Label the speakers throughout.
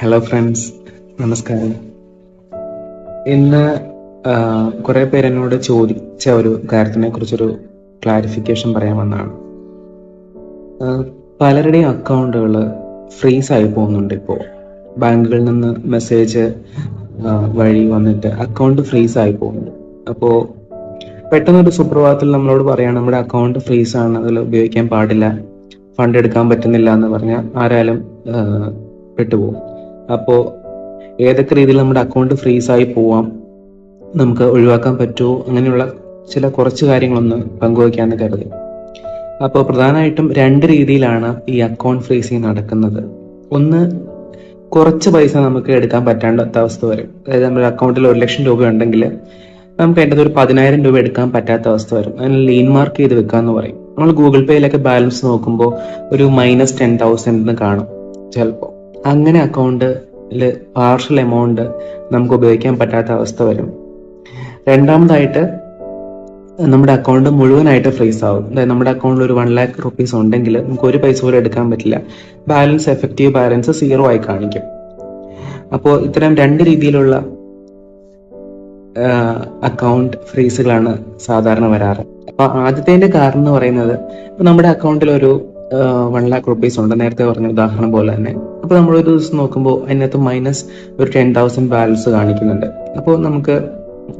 Speaker 1: Hello friends നമസ്കാരം. ഇന്ന് കുറെ പേര് എന്നോട് ചോദിച്ച ഒരു കാര്യത്തിനെ കുറിച്ചൊരു ക്ലാരിഫിക്കേഷൻ പറയാൻ പലരുടെയും അക്കൗണ്ടുകൾ ഫ്രീസ് ആയി പോകുന്നുണ്ട് ഇപ്പോൾ ബാങ്കുകളിൽ നിന്ന് മെസ്സേജ് വഴി വന്നിട്ട് അക്കൗണ്ട് ഫ്രീസ് ആയി പോകുന്നുണ്ട്. അപ്പോൾ പെട്ടെന്നൊരു സുപ്രഭാതത്തിൽ നമ്മളോട് പറയാണ് നമ്മുടെ അക്കൗണ്ട് ഫ്രീസ് ആണ് അതിൽ ഉപയോഗിക്കാൻ പാടില്ല. ഫണ്ട് എടുക്കാൻ പറ്റുന്നില്ല എന്ന് പറഞ്ഞാൽ ആരായാലും പെട്ടുപോകും. അപ്പോൾ ഏതൊക്കെ രീതിയിൽ നമ്മുടെ അക്കൗണ്ട് ഫ്രീസ് ആയി പോവാം നമുക്ക് ഒഴിവാക്കാൻ പറ്റുമോ അങ്ങനെയുള്ള ചില കുറച്ച് കാര്യങ്ങളൊന്ന് പങ്കുവയ്ക്കാമെന്ന് കരുതി. അപ്പോൾ പ്രധാനമായിട്ടും രണ്ട് രീതിയിലാണ് ഈ അക്കൗണ്ട് ഫ്രീസിങ് നടക്കുന്നത്. ഒന്ന് കുറച്ച് പൈസ നമുക്ക് എടുക്കാൻ പറ്റാത്ത അവസ്ഥ വരും. അതായത് നമ്മുടെ അക്കൗണ്ടിൽ ഒരു ലക്ഷം രൂപ ഉണ്ടെങ്കിൽ നമുക്ക് അതിന്റെ ഒരു പതിനായിരം രൂപ എടുക്കാൻ പറ്റാത്ത അവസ്ഥ വരും. അതിന് ലീൻ മാർക്ക് ചെയ്ത് വെക്കാന്ന് പറയും. നമ്മൾ ഗൂഗിൾ പേയിലൊക്കെ ബാലൻസ് നോക്കുമ്പോൾ ഒരു മൈനസ് ടെൻ തൗസൻഡ് കാണും ചിലപ്പോൾ. അങ്ങനെ അക്കൗണ്ടിൽ പാർഷ്യൽ എമൗണ്ട് നമുക്ക് ഉപയോഗിക്കാൻ പറ്റാത്ത അവസ്ഥ വരും. രണ്ടാമതായിട്ട് നമ്മുടെ അക്കൗണ്ട് മുഴുവനായിട്ട് ഫ്രീസ് ആവും. അതായത് നമ്മുടെ അക്കൗണ്ടിൽ ഒരു വൺ ലാക്ക് റുപ്പീസ് ഉണ്ടെങ്കിൽ നമുക്ക് ഒരു പൈസ പോലും എടുക്കാൻ പറ്റില്ല. ബാലൻസ് എഫക്റ്റീവ് ബാലൻസ് സീറോ ആയി കാണിക്കും. അപ്പോൾ ഇത്തരം രണ്ട് രീതിയിലുള്ള അക്കൗണ്ട് ഫ്രീസുകളാണ് സാധാരണ വരാറ്. അപ്പൊ ആദ്യത്തേന്റെ കാരണം എന്ന് പറയുന്നത് നമ്മുടെ അക്കൗണ്ടിൽ ഒരു വൺ ലാക്ക് റുപ്പീസ് ഉണ്ട്. നേരത്തെ പറഞ്ഞ ഉദാഹരണം പോലെ തന്നെ. അപ്പൊ നമ്മൾ ഒരു ദിവസം നോക്കുമ്പോൾ അതിനകത്ത് മൈനസ് ഒരു ടെൻ തൗസൻഡ് ബാലൻസ് കാണിക്കുന്നുണ്ട്. അപ്പോൾ നമുക്ക്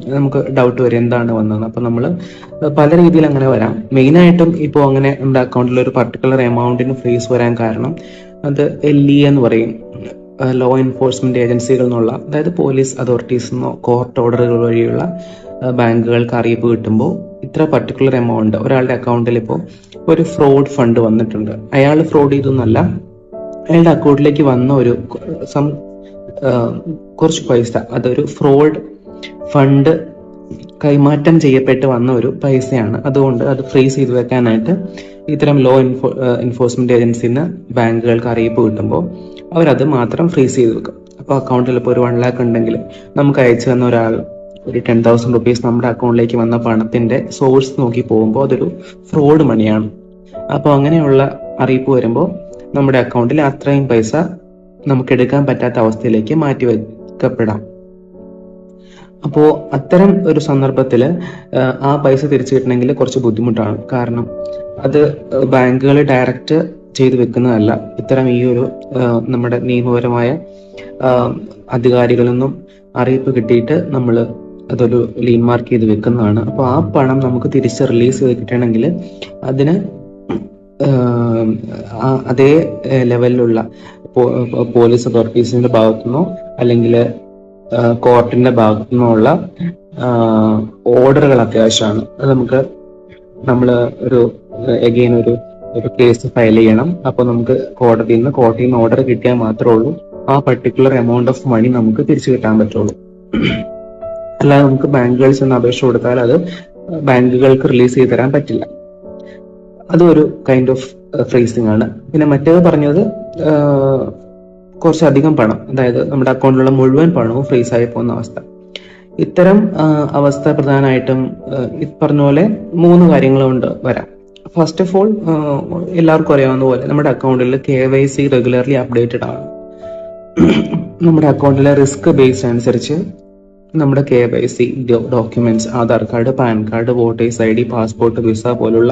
Speaker 1: നമുക്ക് ഡൗട്ട് വരും എന്താണ് വന്നതെന്ന്. അപ്പൊ നമ്മൾ പല രീതിയിൽ അങ്ങനെ വരാം. മെയിൻ ആയിട്ടും ഇപ്പോൾ അങ്ങനെ നമ്മുടെ അക്കൗണ്ടിൽ ഒരു പർട്ടിക്കുലർ എമൗണ്ടിന് ഫ്രീസ് വരാൻ കാരണം അത് എൽ ഇ എന്ന് പറയും. ലോ എൻഫോഴ്സ്മെന്റ് ഏജൻസികൾ എന്നുള്ള അതായത് പോലീസ് അതോറിറ്റീസ് എന്നോ കോർട്ട് ഓർഡറുകൾ വഴിയുള്ള ബാങ്കുകൾക്ക് അറിയിപ്പ് കിട്ടുമ്പോൾ ഇത്ര പർട്ടിക്കുലർ എമൗണ്ട് ഒരാളുടെ അക്കൗണ്ടിൽ ഇപ്പോൾ ഒരു ഫ്രോഡ് ഫണ്ട് വന്നിട്ടുണ്ട്. അയാൾ ഫ്രോഡ് ചെയ്തൊന്നല്ല അയാളുടെ അക്കൗണ്ടിലേക്ക് വന്ന ഒരു സം കുറച്ച് പൈസ അതൊരു ഫ്രോഡ് ഫണ്ട് കൈമാറ്റം ചെയ്യപ്പെട്ട് വന്ന ഒരു പൈസയാണ്. അതുകൊണ്ട് അത് ഫ്രീസ് ചെയ്തു വെക്കാനായിട്ട് ഇത്തരം ലോ എൻഫോ എൻഫോഴ്സ്മെന്റ് ഏജൻസിന്ന് ബാങ്കുകൾക്ക് അറിയിപ്പ് കിട്ടുമ്പോൾ അവരത് മാത്രം ഫ്രീസ് ചെയ്ത് വെക്കും. അപ്പോൾ അക്കൗണ്ടിൽ ഇപ്പോൾ ഒരു വൺ ലാക്ക് ഉണ്ടെങ്കിൽ നമുക്ക് അയച്ചു തന്ന ഒരാൾ ഒരു ടെൻ തൗസൻഡ് റുപ്പീസ് നമ്മുടെ അക്കൗണ്ടിലേക്ക് വന്ന പണത്തിന്റെ സോഴ്സ് നോക്കി പോകുമ്പോൾ അതൊരു ഫ്രോഡ് മണിയാണ് അപ്പോൾ അങ്ങനെയുള്ള അറിയിപ്പ് വരുമ്പോൾ നമ്മുടെ അക്കൗണ്ടിൽ അത്രയും പൈസ നമുക്ക് എടുക്കാൻ പറ്റാത്ത അവസ്ഥയിലേക്ക് മാറ്റി വെക്കപ്പെടാം. അപ്പോൾ അത്തരം ഒരു സന്ദർഭത്തിൽ ആ പൈസ തിരിച്ചു കിട്ടണമെങ്കിൽ കുറച്ച് ബുദ്ധിമുട്ടാണ്. കാരണം അത് ബാങ്കുകൾ ഡയറക്റ്റ് ചെയ്തു വെക്കുന്നതല്ല. ഇത്തരം ഈ ഒരു നമ്മുടെ നിയമപരമായ അധികാരികളൊന്നും നിന്നും അറിയിപ്പ് കിട്ടിയിട്ട് നമ്മൾ അതൊരു ലീൻ മാർക്ക് ചെയ്ത് വെക്കുന്നതാണ്. അപ്പോൾ ആ പണം നമുക്ക് തിരിച്ച് റിലീസ് ചെയ്ത് കിട്ടണമെങ്കിൽ അതിന് അതേ ലെവലിലുള്ള പോലീസ് അതോറിറ്റീസിന്റെ ഭാഗത്തുനിന്നോ അല്ലെങ്കിൽ കോർട്ടിന്റെ ഭാഗത്തുനിന്നുള്ള ഓർഡറുകൾ അത്യാവശ്യമാണ്. അത് നമുക്ക് നമ്മൾ ഒരു എഗെയിൻ ഒരു ഒരു കേസ് ഫയൽ ചെയ്യണം. അപ്പോൾ നമുക്ക് കോടതിയിൽ നിന്ന് കോടതിയിൽ നിന്ന് ഓർഡർ കിട്ടിയാൽ മാത്രമേ ഉള്ളൂ. ആ പർട്ടിക്കുലർ എമൗണ്ട് ഓഫ് മണി നമുക്ക് തിരിച്ചു കിട്ടാൻ പറ്റുള്ളൂ. അല്ലാതെ നമുക്ക് ബാങ്കുകളിൽ ചെന്ന് അപേക്ഷ കൊടുത്താൽ അത് ബാങ്കുകൾക്ക് റിലീസ് ചെയ്ത് തരാൻ പറ്റില്ല. അതൊരു കൈൻഡ് ഓഫ് ഫ്രീസിങ് ആണ്. പിന്നെ മറ്റേത് പറഞ്ഞത് കുറച്ചധികം പണം. അതായത് നമ്മുടെ അക്കൗണ്ടിലുള്ള മുഴുവൻ പണവും ഫ്രീസ് ആയി പോകുന്ന അവസ്ഥ. ഇത്തരം അവസ്ഥ പ്രധാനമായിട്ടും പറഞ്ഞ പോലെ മൂന്ന് കാര്യങ്ങളുണ്ട് വരാം. ഫസ്റ്റ് ഓഫ് ഓൾ എല്ലാവർക്കും അറിയാവുന്ന പോലെ നമ്മുടെ അക്കൗണ്ടിൽ K Y C regularly updated ആണ്. നമ്മുടെ അക്കൗണ്ടിലെ റിസ്ക് ബേസ് അനുസരിച്ച് നമ്മുടെ K Y C documents Aadhaar card PAN card voters I D passport visa പോലുള്ള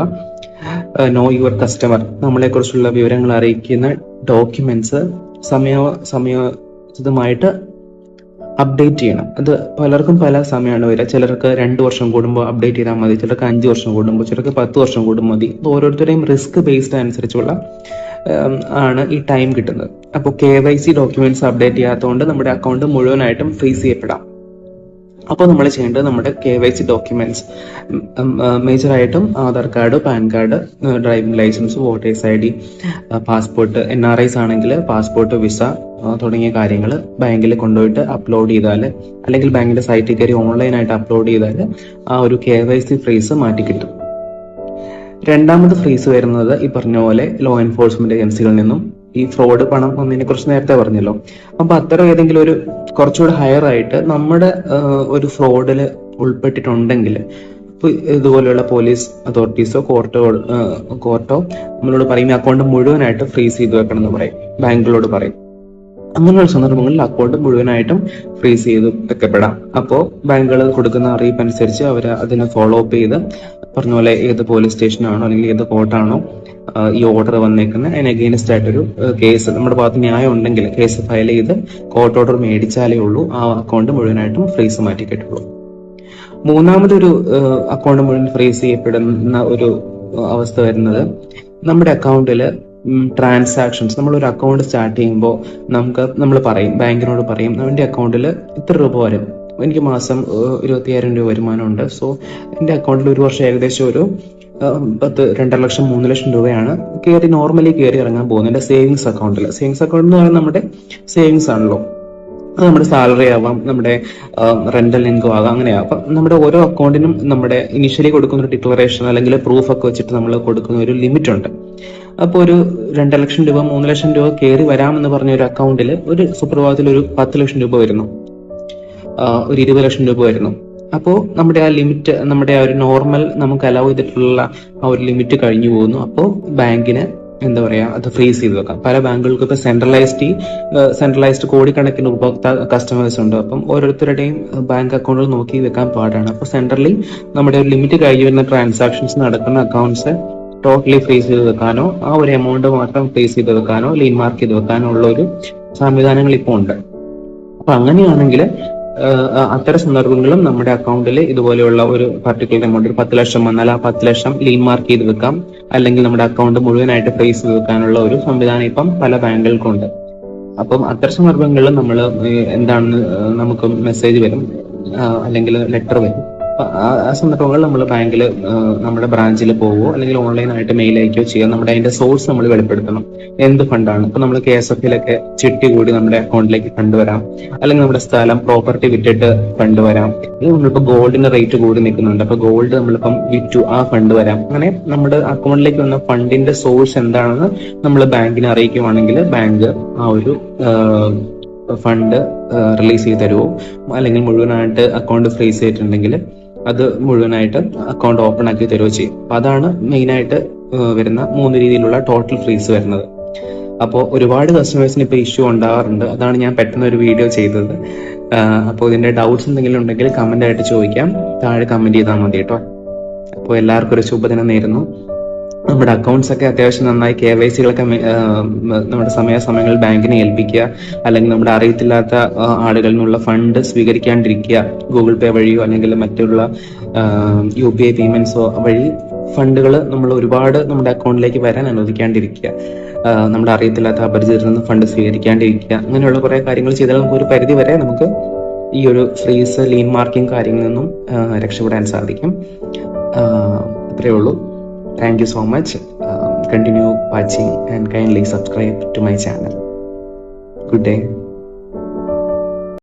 Speaker 1: നോ യുവർ കസ്റ്റമർ നമ്മളെ കുറിച്ചുള്ള വിവരങ്ങൾ അറിയിക്കുന്ന ഡോക്യുമെന്റ്സ് സമയ സമയോചിതമായിട്ട് അപ്ഡേറ്റ് ചെയ്യണം. അത് പലർക്കും പല സമയമാണ് വരിക. ചിലർക്ക് രണ്ട് വർഷം കൂടുമ്പോൾ അപ്ഡേറ്റ് ചെയ്താൽ മതി. ചിലർക്ക് അഞ്ച് വർഷം കൂടുമ്പോൾ ചിലർക്ക് പത്ത് വർഷം കൂടുമ്പോൾ മതി. ഓരോരുത്തരുടെയും റിസ്ക് ബേസ്ഡ് അനുസരിച്ചുള്ള ആണ് ഈ ടൈം കിട്ടുന്നത്. അപ്പോൾ K Y C documents update ചെയ്യാത്തതുകൊണ്ട് നമ്മുടെ അക്കൗണ്ട് മുഴുവനായിട്ടും ഫ്രീസ് ചെയ്യപ്പെടാം. അപ്പോൾ നമ്മൾ ചെയ്യേണ്ടത് നമ്മുടെ K Y C documents മേജറായിട്ടും Aadhaar card PAN card driving licence voters I D passport N R Is ആണെങ്കിൽ പാസ്പോർട്ട് വിസ തുടങ്ങിയ കാര്യങ്ങൾ ബാങ്കിൽ കൊണ്ടുപോയിട്ട് അപ്ലോഡ് ചെയ്താൽ അല്ലെങ്കിൽ ബാങ്കിന്റെ സൈറ്റിൽ കയറി ഓൺലൈനായിട്ട് അപ്ലോഡ് ചെയ്താൽ ആ ഒരു കെ വൈ സി ഫ്രീസ് മാറ്റി കിട്ടും. രണ്ടാമത് ഫ്രീസ് വരുന്നത് ഈ പറഞ്ഞ പോലെ ലോ എൻഫോഴ്സ്മെന്റ് ഏജൻസികളിൽ നിന്നും ഈ ഫ്രോഡ് പണം ഒന്നിനെ കുറിച്ച് നേരത്തെ പറഞ്ഞല്ലോ. അപ്പൊ അത്തരം ഏതെങ്കിലും ഒരു കുറച്ചുകൂടെ ഹയർ ആയിട്ട് നമ്മുടെ ഒരു ഫ്രോഡിൽ ഉൾപ്പെട്ടിട്ടുണ്ടെങ്കിൽ ഇതുപോലെയുള്ള പോലീസ് അതോറിറ്റീസോ കോർട്ടോ കോർട്ടോ നമ്മളോട് പറയും ഈ അക്കൗണ്ട് മുഴുവനായിട്ട് ഫ്രീസ് ചെയ്ത് വെക്കണം എന്ന് പറയും. ബാങ്കുകളോട് പറയും. അങ്ങനെയുള്ള സന്ദർഭങ്ങളിൽ അക്കൗണ്ട് മുഴുവനായിട്ടും ഫ്രീസ് ചെയ്ത് വെക്കപ്പെടാം. അപ്പോൾ ബാങ്കുകൾ കൊടുക്കുന്ന അറിയിപ്പ് അനുസരിച്ച് അവർ അതിനെ ഫോളോ അപ്പ് ചെയ്ത് പറഞ്ഞ പോലെ ഏത് പോലീസ് സ്റ്റേഷനാണോ അല്ലെങ്കിൽ ഏത് കോർട്ടാണോ ഈ ഓർഡർ വന്നേക്കുന്ന. അതിന് അഗെയിൻസ്റ്റ് ആയിട്ടൊരു കേസ് നമ്മുടെ ഭാഗത്ത് ന്യായം ഉണ്ടെങ്കിൽ കേസ് ഫയൽ ചെയ്ത് കോർട്ട് ഓർഡർ മേടിച്ചാലേ ഉള്ളൂ. ആ അക്കൗണ്ട് മുഴുവനായിട്ടും ഫ്രീസ് മാറ്റി കിട്ടുള്ളൂ. മൂന്നാമതൊരു അക്കൗണ്ട് മുഴുവൻ ഫ്രീസ് ചെയ്യപ്പെടുന്ന ഒരു അവസ്ഥ വരുന്നത് നമ്മുടെ അക്കൗണ്ടിൽ ട്രാൻസാക്ഷൻസ് നമ്മൾ ഒരു അക്കൗണ്ട് സ്റ്റാർട്ട് ചെയ്യുമ്പോൾ നമുക്ക് നമ്മൾ പറയും ബാങ്കിനോട് പറയും അവന്റെ അക്കൗണ്ടിൽ ഇത്ര രൂപ വരും. എനിക്ക് മാസം ഇരുപത്തിയായിരം രൂപ വരുമാനമുണ്ട്. സോ എന്റെ അക്കൗണ്ടിൽ ഒരു വർഷം ഏകദേശം ഒരു പത്ത് രണ്ടര ലക്ഷം മൂന്ന് ലക്ഷം രൂപയാണ് കയറി നോർമലി കയറി ഇറങ്ങാൻ പോകുന്നത്. എന്റെ സേവിങ്സ് അക്കൗണ്ടിൽ സേവിങ്സ് അക്കൗണ്ട് എന്ന് പറയുന്നത് നമ്മുടെ സേവിങ്സ് ആണല്ലോ. അത് നമ്മുടെ സാലറി ആവാം നമ്മുടെ റെന്റൽ ഇൻകം ആകാം അങ്ങനെയാവാം അപ്പൊ നമ്മുടെ ഓരോ അക്കൗണ്ടിനും നമ്മുടെ ഇനിഷ്യലി കൊടുക്കുന്ന ഒരു ഡിക്ലറേഷൻ അല്ലെങ്കിൽ പ്രൂഫ് ഒക്കെ വെച്ചിട്ട് നമ്മൾ കൊടുക്കുന്ന ഒരു ലിമിറ്റ് ഉണ്ട്. അപ്പോൾ ഒരു രണ്ട് ലക്ഷം രൂപ മൂന്ന് ലക്ഷം രൂപ കയറി വരാമെന്ന് പറഞ്ഞ ഒരു അക്കൗണ്ടിൽ ഒരു സുപ്രഭാതത്തിൽ ഒരു പത്ത് ലക്ഷം രൂപ വരുന്നു. ഒരു ഇരുപത് ലക്ഷം രൂപ വരുന്നു. അപ്പോൾ നമ്മുടെ ആ ലിമിറ്റ് നമ്മുടെ ആ ഒരു നോർമൽ നമുക്ക് അലൗ ചെയ്തിട്ടുള്ള ആ ഒരു ലിമിറ്റ് കഴിഞ്ഞു പോകുന്നു. അപ്പോൾ ബാങ്കിന് എന്താ പറയാ അത് ഫ്രീസ് ചെയ്ത് വെക്കാം. പല ബാങ്കുകൾക്ക് ഇപ്പൊ സെൻട്രലൈസ്ഡ് സെൻട്രലൈസ്ഡ് കോടിക്കണക്കിന് ഉപഭോക്താ കസ്റ്റമേഴ്സ് ഉണ്ട്. അപ്പം ഓരോരുത്തരുടെയും ബാങ്ക് അക്കൗണ്ടുകൾ നോക്കി വെക്കാൻ പാടാണ്. അപ്പൊ സെൻട്രലി നമ്മുടെ ഒരു ലിമിറ്റ് കഴിഞ്ഞു വരുന്ന ട്രാൻസാക്ഷൻസ് നടക്കുന്ന അക്കൗണ്ട്സ് ടോട്ടലി ഫ്രീസ് ചെയ്ത് വെക്കാനോ ആ ഒരു എമൗണ്ട് മാത്രം ഫ്രീസ് ചെയ്ത് വെക്കാനോ ലീൻ മാർക്ക് ചെയ്ത് വെക്കാനോ ഉള്ള ഒരു സംവിധാനങ്ങൾ ഇപ്പോൾ ഉണ്ട്. അപ്പൊ അങ്ങനെയാണെങ്കിൽ അത്തരം സന്ദർഭങ്ങളും നമ്മുടെ അക്കൗണ്ടിൽ ഇതുപോലെയുള്ള ഒരു പർട്ടിക്കുലർ എമൗണ്ട് ഒരു പത്ത് ലക്ഷം വന്നാൽ ആ പത്ത് ലക്ഷം ലീൻ മാർക്ക് ചെയ്ത് വെക്കാം. അല്ലെങ്കിൽ നമ്മുടെ അക്കൗണ്ട് മുഴുവനായിട്ട് ഫ്രീസ് ചെയ്ത് വെക്കാനുള്ള ഒരു സംവിധാനം ഇപ്പം പല ബാങ്കുകൾക്കുണ്ട് അപ്പം അത്തരം സന്ദർഭങ്ങളിൽ നമ്മൾ എന്താണെന്ന് നമുക്ക് മെസ്സേജ് വരും അല്ലെങ്കിൽ ലെറ്റർ വരും. ആ സന്ദർഭങ്ങളിൽ നമ്മൾ ബാങ്കിൽ നമ്മുടെ ബ്രാഞ്ചിൽ പോവോ അല്ലെങ്കിൽ ഓൺലൈനായിട്ട് മെയിൽ അയക്കുകയോ ചെയ്യാം. നമ്മുടെ അതിന്റെ സോഴ്സ് നമ്മൾ വെളിപ്പെടുത്തണം. എന്ത് ഫണ്ടാണ്? ഇപ്പൊ നമ്മൾ കെ എസ് എഫിലൊക്കെ ചിട്ടി കൂടി നമ്മുടെ അക്കൗണ്ടിലേക്ക് ഫണ്ട് വരാം അല്ലെങ്കിൽ നമ്മുടെ സ്ഥലം പ്രോപ്പർട്ടി വിറ്റിട്ട് ഫണ്ട് വരാം നമ്മളിപ്പോ ഗോൾഡിന്റെ റേറ്റ് കൂടി നിൽക്കുന്നുണ്ട്. അപ്പൊ ഗോൾഡ് നമ്മളിപ്പം വിറ്റു ആ ഫണ്ട് വരാം. അങ്ങനെ നമ്മുടെ അക്കൗണ്ടിലേക്ക് വന്ന ഫണ്ടിന്റെ സോഴ്സ് എന്താണെന്ന് നമ്മൾ ബാങ്കിനെ അറിയിക്കുവാണെങ്കിൽ ബാങ്ക് ആ ഒരു ഫണ്ട് റിലീസ് ചെയ്ത് തരുമോ അല്ലെങ്കിൽ മുഴുവനായിട്ട് അക്കൗണ്ട് ഫ്രീസ് ചെയ്തിട്ടുണ്ടെങ്കിൽ അത് മുഴുവനായിട്ട് അക്കൗണ്ട് ഓപ്പൺ ആക്കി തരുകയോ ചെയ്യും. അപ്പൊ അതാണ് മെയിൻ ആയിട്ട് വരുന്ന മൂന്ന് രീതിയിലുള്ള ടോട്ടൽ ഫ്രീസ് വരുന്നത്. അപ്പോൾ ഒരുപാട് കസ്റ്റമേഴ്സിന് ഇപ്പോൾ ഇഷ്യൂ ഉണ്ടാവാറുണ്ട്. അതാണ് ഞാൻ പെട്ടെന്ന് ഒരു വീഡിയോ ചെയ്തത്. അപ്പോൾ ഇതിന്റെ ഡൗട്ട്സ് എന്തെങ്കിലും ഉണ്ടെങ്കിൽ കമന്റ് ആയിട്ട് ചോദിക്കാം. താഴെ കമന്റ് ചെയ്താൽ മതി കേട്ടോ. അപ്പോൾ എല്ലാവർക്കും ഒരു ശുഭദിനം നേരുന്നു. നമ്മുടെ അക്കൗണ്ട്സ് ഒക്കെ അത്യാവശ്യം നന്നായി കെ വൈ സികളൊക്കെ നമ്മുടെ സമയാസമയങ്ങളിൽ ബാങ്കിനെ ഏൽപ്പിക്കുക അല്ലെങ്കിൽ നമ്മുടെ അറിയത്തില്ലാത്ത ആളുകളിൽ നിന്നുള്ള ഫണ്ട് സ്വീകരിക്കാണ്ടിരിക്കുക ഗൂഗിൾ പേ വഴിയോ അല്ലെങ്കിൽ മറ്റുള്ള യു പി ഐ പേയ്മെന്റ്സോ വഴി ഫണ്ടുകൾ നമ്മൾ ഒരുപാട് നമ്മുടെ അക്കൗണ്ടിലേക്ക് വരാൻ അനുവദിക്കാണ്ടിരിക്കുക. നമ്മുടെ അറിയത്തില്ലാത്ത അപരിചിതരിൽ നിന്ന് ഫണ്ട് സ്വീകരിക്കാണ്ടിരിക്കുക. അങ്ങനെയുള്ള കുറെ കാര്യങ്ങൾ ചെയ്താൽ നമുക്ക് ഒരു പരിധി വരെ നമുക്ക് ഈ ഒരു ഫ്രീസ് ലീൻ മാർക്കിംഗ് കാര്യങ്ങളിൽ നിന്നും രക്ഷപ്പെടാൻ സാധിക്കും. അത്രയേ ഉള്ളൂ. Thank you so much. Uh, continue watching and kindly subscribe to my channel. Good day.